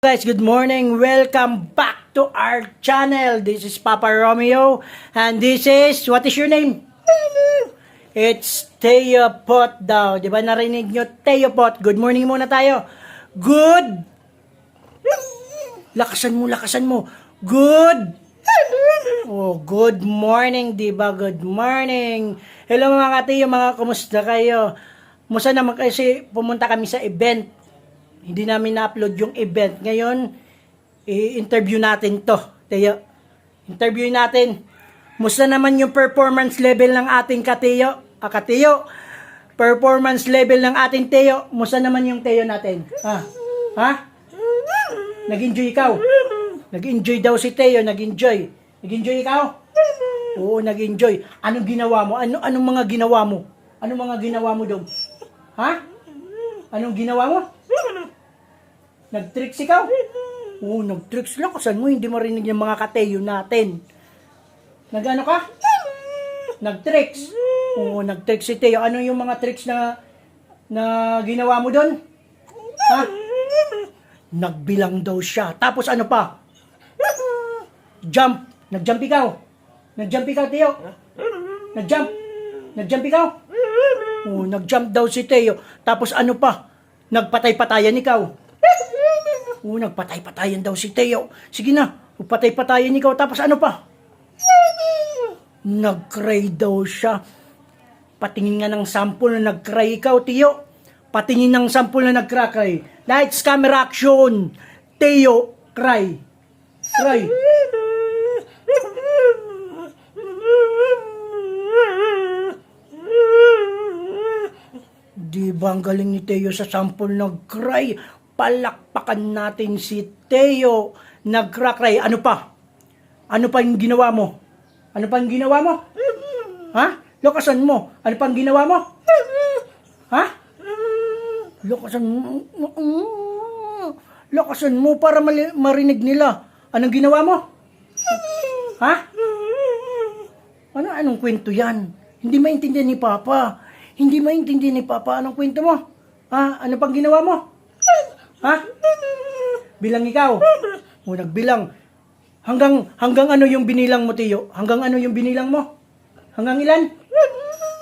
Guys, good morning. Welcome back to our channel. This is Papa Romeo and this is what is your name? It's Teo Pot daw. 'Di ba narinig nyo? Teo Pot. Good morning muna tayo. Good. Lakasan mo, lakasan mo. Good. Oh, good morning, 'di ba? Good morning. Hello mga katiyo, mga kumusta kayo? Musta naman kasi pumunta kami sa event hindi namin na-upload yung event. Ngayon, i-interview natin to. Teo, interview natin. Musta naman yung performance level ng ating katiyo? Ah, katiyo. Performance level ng ating Teo. Musta naman yung Teo natin? Ha? Ha? Nag-enjoy ikaw? Nag-enjoy daw si Teo. Nag-enjoy. Nag-enjoy ikaw? Oo, nag-enjoy. Anong ginawa mo? Ano anong mga ginawa mo? Anong mga ginawa mo daw? Ha? Anong ginawa mo? Nag-tricks ikaw? Oo, nag-tricks lang. Kasan mo hindi marinig yung mga kateyo natin? Nag-ano ka? Nag-tricks? Oo, nag-tricks si Teo. Ano yung mga tricks na na ginawa mo doon? Ha? Nagbilang daw siya. Tapos ano pa? Jump. Nag-jump ikaw. Nag-jump ikaw, Teo. Nag-jump. Nag-jump ikaw. Oo, nag-jump daw si Teo. Tapos ano pa? Nagpatay-patayan ikaw. Oo, nagpatay-patayan daw si Teo. Sige na, patay-patayan ikaw. Tapos ano pa? Nag-cry daw siya. Patingin nga ng sample na nag-cry ikaw, Teo. Patingin ng sample na nag-cry. Lights, camera, action. Teo, cry. Cry. Di ba ang galing ni Teo sa sample nag-cry? Palakpakan natin si Teo. Nag-cry. Ano pa? Ano pa yung ginawa mo? Ano pa yung ginawa mo? Ha? Lokasan mo. Ano pa yung ginawa mo? Ha? Lokasan mo. Lokasan mo para marinig nila. Anong ginawa mo? Ha? Ano, anong kwento yan? Hindi maintindihan ni Papa. Hindi maintindihan ni Papa. Anong kwento mo? Ha? Ano pang ginawa mo? Ha? Bilang ikaw. O, nagbilang. Hanggang, hanggang ano yung binilang mo, Tiyo? Hanggang ano yung binilang mo? Hanggang ilan?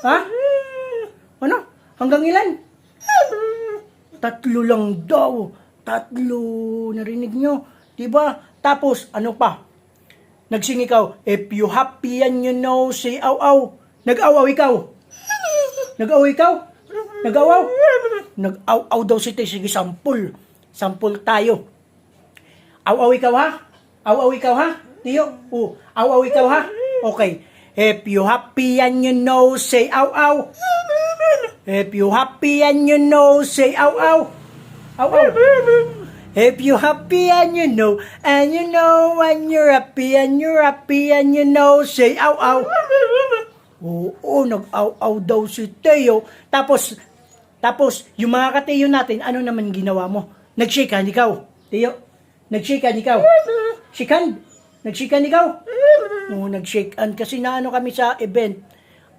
Ha? Ano? Hanggang ilan? Tatlo lang daw. Tatlo. Narinig nyo? Diba? Tapos, ano pa? Nagsing ikaw, if you happy and you know, say aw-aw. Nag-aw-aw ikaw. Nag-aw ikaw? Nag-aw-aw? Nag-aw-aw daw si Tay. Sige, sampul. Sampul tayo. Aw-aw ikaw ha? Aw-aw ikaw ha? Tiyo? Oo. Aw-aw ikaw ha? Okay. If you happy and you know, say aw-aw. If you happy and you know, say aw-aw. Aw-aw. If you happy and you know, and you know when you're happy and you're happy and you know, say aw aw. Oo, nag-aw-aw daw si Teo. Tapos, tapos, yung mga kateyo natin, ano naman ginawa mo? Nag-shake hand ikaw. Teo, nag-shake hand ikaw. Nag-shake hand ikaw? Oo, nag-shake hand. Kasi naano kami sa event.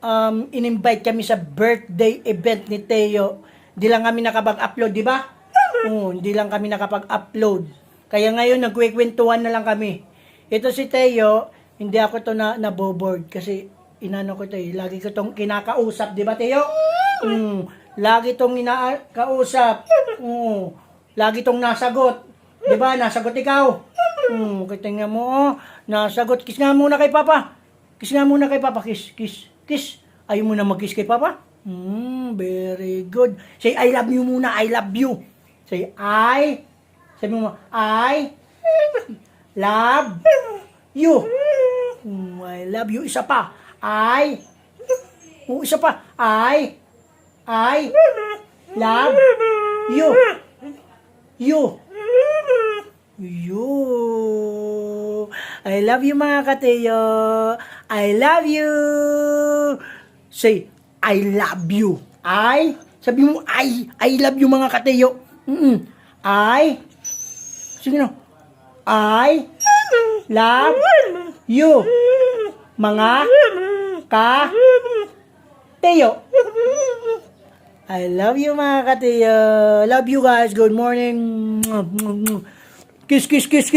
Um, in-invite kami sa birthday event ni Teo. Di lang kami nakapag-upload, di ba? Oo, hindi lang kami nakapag-upload. Kaya ngayon, nagkwekwentuhan na lang kami. Ito si Teo, hindi ako to na naboboard kasi inano ko to eh. Lagi ko tong kinakausap, di ba Teo? Mm, lagi tong inakausap. Mm, lagi tong nasagot. Di ba? Nasagot ikaw. Mm, tingnan mo, oh, nasagot. Kiss nga muna kay Papa. Kiss nga muna kay Papa. Kiss, kiss, kiss. Ayaw mo na mag-kiss kay Papa? Mm, very good. Say, I love you muna. I love you. Say, I. Sabi mo, I love you. Mm, I love you. Isa pa. I. Oh, isa pa. I. I love you. You. You. I love you mga kateyo. I love you. Say, I love you. I. Sabi mo, I. I love you mga kateyo. Mm I. Sige no. I love you. Mga ka Teo. I love you mga kateyo. Love you guys. Good morning. Kiss, kiss, kiss, kiss.